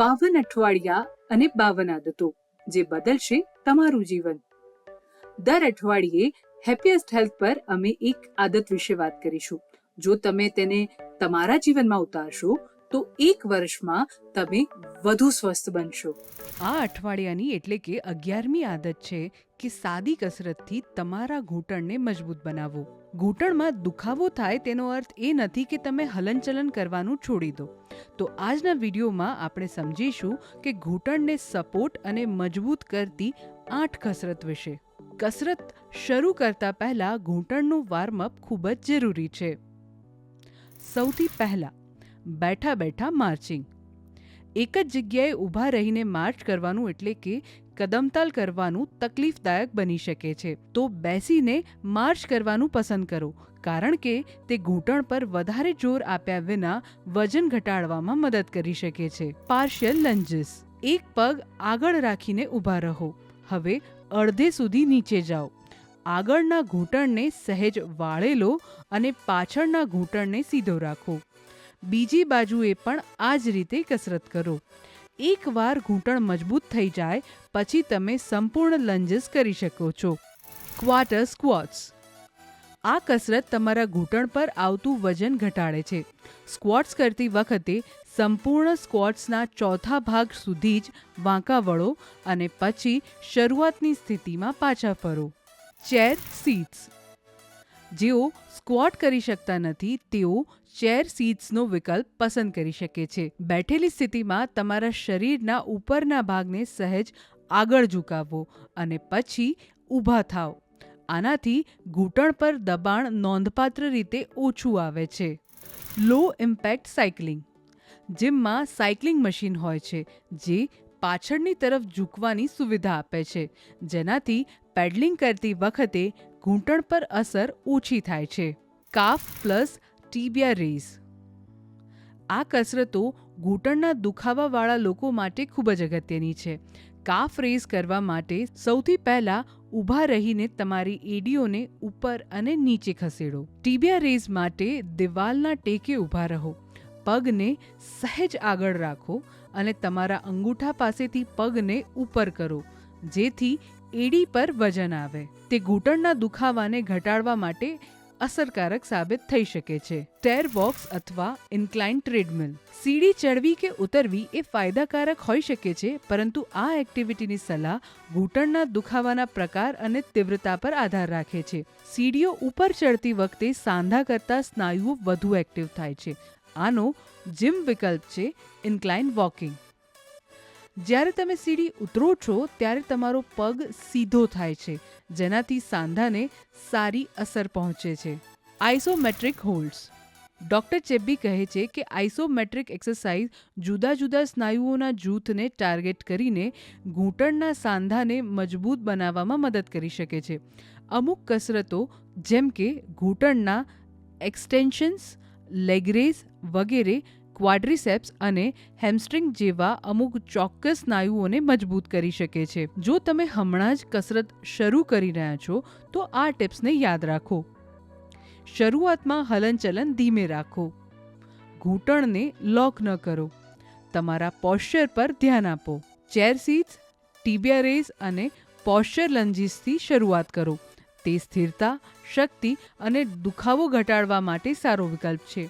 બાવન અઠવાડિયા અને બાવન આદતો, જે બદલશે તમારું જીવન. દર અઠવાડિયે હેપીએસ્ટ હેલ્થ પર અમે એક આદત વિશે વાત કરીશું. જો તમે તેને તમારા જીવનમાં ઉતારશો, તો એક વર્ષમાં તમે વધુ સ્વસ્થ બનશો. આ અઠવાડિયાની એટલે કે અગિયારમી આદત છે કે સાદી કસરતથી તમારા ઘૂંટણને મજબૂત બનાવો. ઘૂંટણમાં દુખાવો થાય તેનો અર્થ એ નથી કે તમે હલનચલન કરવાનું છોડી દો. તો આજના વિડીયોમાં આપણે સમજીશું કે ઘૂંટણને સપોર્ટ અને મજબૂત કરતી આઠ કસરત વિશે. કસરત શરૂ કરતા પહેલા ઘૂંટણનું વાર્મઅપ ખૂબ જ જરૂરી છે. સૌથી પહેલા બેઠા બેઠા માર્ચિંગ એક જ જગ્યાએ ઊભા રહીને માર્ચ કરવાનું એટલે કે કદમતાલ કરવાનું તકલીફદાયક બની શકે છે. તો બેસીને માર્ચ કરવાનું પસંદ કરો, કારણ કે તે ઘૂંટણ પર વધારે જોર આપ્યા વિના વજન ઘટાડવામાં મદદ કરી શકે છે. Partial lunges. એક પગ આગળ રાખીને ઊભા રહો. હવે અડધે સુધી નીચે જાઓ. આગળના ઘૂંટણને સહેજ વાળેલો અને પાછળના ઘૂંટણને સીધો રાખો. બીજી બાજુએ પણ આ જ રીતે કસરત કરો. એકવાર ઘૂંટણ મજબૂત થઈ જાય, પછી તમે સંપૂર્ણ લંજીસ કરી શકો છો. ક્વાર્ટર સ્ક્વોટ્સ આ કસરત તમારા ઘૂંટણ પર આવતું વજન ઘટાડે છે. સ્ક્વોટ્સ કરતી વખતે સંપૂર્ણ સ્ક્વોટ્સના ચોથા ભાગ સુધી જ વાંકા વળો અને પછી શરૂઆતની સ્થિતિમાં પાછા ફરો. ચેર સીટ્સ જેઓ સ્ક્વોટ કરી શકતા નથી, તેઓ ચેર સીટ્સનો વિકલ્પ પસંદ કરી શકે છે. બેઠેલી સ્થિતિમાં તમારા શરીરના ઉપરના ભાગને સહેજ આગળ ઝુકાવો અને પછી ઊભા થાઓ. આનાથી ઘૂંટણ પર દબાણ નોંધપાત્ર રીતે ઓછું આવે છે. Low impact cycling. જિમમાં cycling machine હોય છે, જે પાછળની તરફ ઝૂકવાની સુવિધા આપે છે. જેનાથી પેડલિંગ કરતી વખતે ઘૂંટણ પર અસર ઓછી થાય છે. Calf plus tibia raise. આ કસરતો ઘૂંટણના દુખાવાવાળા લોકો માટે ખૂબ જ અગત્યની છે. કાફ રેઝ કરવા માટે સૌથી પહેલાં ઊભા રહીને તમારી એડીઓને ઉપર અને નીચે ખસેડો. ટીબિયા રેઝ માટે દિવાલના ટેકે ઊભા રહો. પગને સહેજ આગળ રાખો અને તમારા અંગૂઠા પાસેથી પગને ઉપર કરો. જેથી એડી પર વજન આવે. તે ઘૂંટણના દુખાવાને ઘટાડવા માટે અસરકારક સાબિત થઈ શકે છે. ટેર વોક્સ અથવા ઇન્ક્લાઇન ટ્રેડમિલ. સીડી ચડવી કે ઉતરવી એ ફાયદાકારક હોઈ શકે છે, પરંતુ આ એક્ટિવિટીની સલાહ ઘૂંટણના દુખાવાના પ્રકાર અને તીવ્રતા પર આધાર રાખે છે. સીડીઓ ઉપર ચડતી વખતે સાંધા કરતા સ્નાયુઓ વધુ એક્ટિવ થાય છે. આનો જીમ વિકલ્પ છે ઇન્ક્લાઇન વોકિંગ. જ્યારે તમે સીડી ઉતરો છો, ત્યારે તમારો પગ સીધો થાય છે, જેનાથી સાંધાને સારી અસર પહોંચે છે. આઇસોમેટ્રિક હોલ્ડ્સ ડૉક્ટર ચેબ્બી કહે છે કે આઇસોમેટ્રિક એક્સરસાઇઝ જુદા જુદા સ્નાયુઓના જૂથને ટાર્ગેટ કરીને ઘૂંટણના સાંધાને મજબૂત બનાવવામાં મદદ કરી શકે છે. અમુક કસરતો, જેમ કે ઘૂંટણના એક્સટેન્શન્સ લેગરેઝ વગેરે ક્વાડ્રિસેપ્સ અને હેમસ્ટ્રિંગ જેવા અમુક ચોક્કસ સ્નાયુઓને મજબૂત કરી શકે છે. જો તમે હમણાં જ કસરત શરૂ કરી રહ્યા છો, તો આ ટિપ્સને યાદ રાખો. શરૂઆતમાં હલનચલન ધીમે રાખો. ઘૂંટણને લોક ન કરો. તમારા પોશ્ચર પર ધ્યાન આપો. ચેર સીટ્સ ટીબિયા રેઝ અને પોશ્ચર લંજીસથી શરૂઆત કરો. તે સ્થિરતા, શક્તિ અને દુખાવો ઘટાડવા માટે સારો વિકલ્પ છે.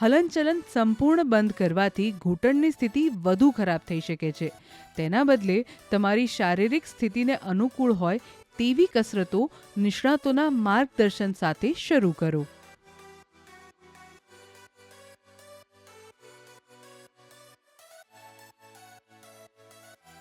હલનચલન સંપૂર્ણ બંધ કરવાથી ઘૂંટણની સ્થિતિ વધુ ખરાબ થઈ શકે છે. તેના બદલે, તમારી શારીરિક સ્થિતિને અનુકૂળ હોય તેવી કસરતો નિષ્ણાતોના માર્ગદર્શન સાથે શરૂ કરો.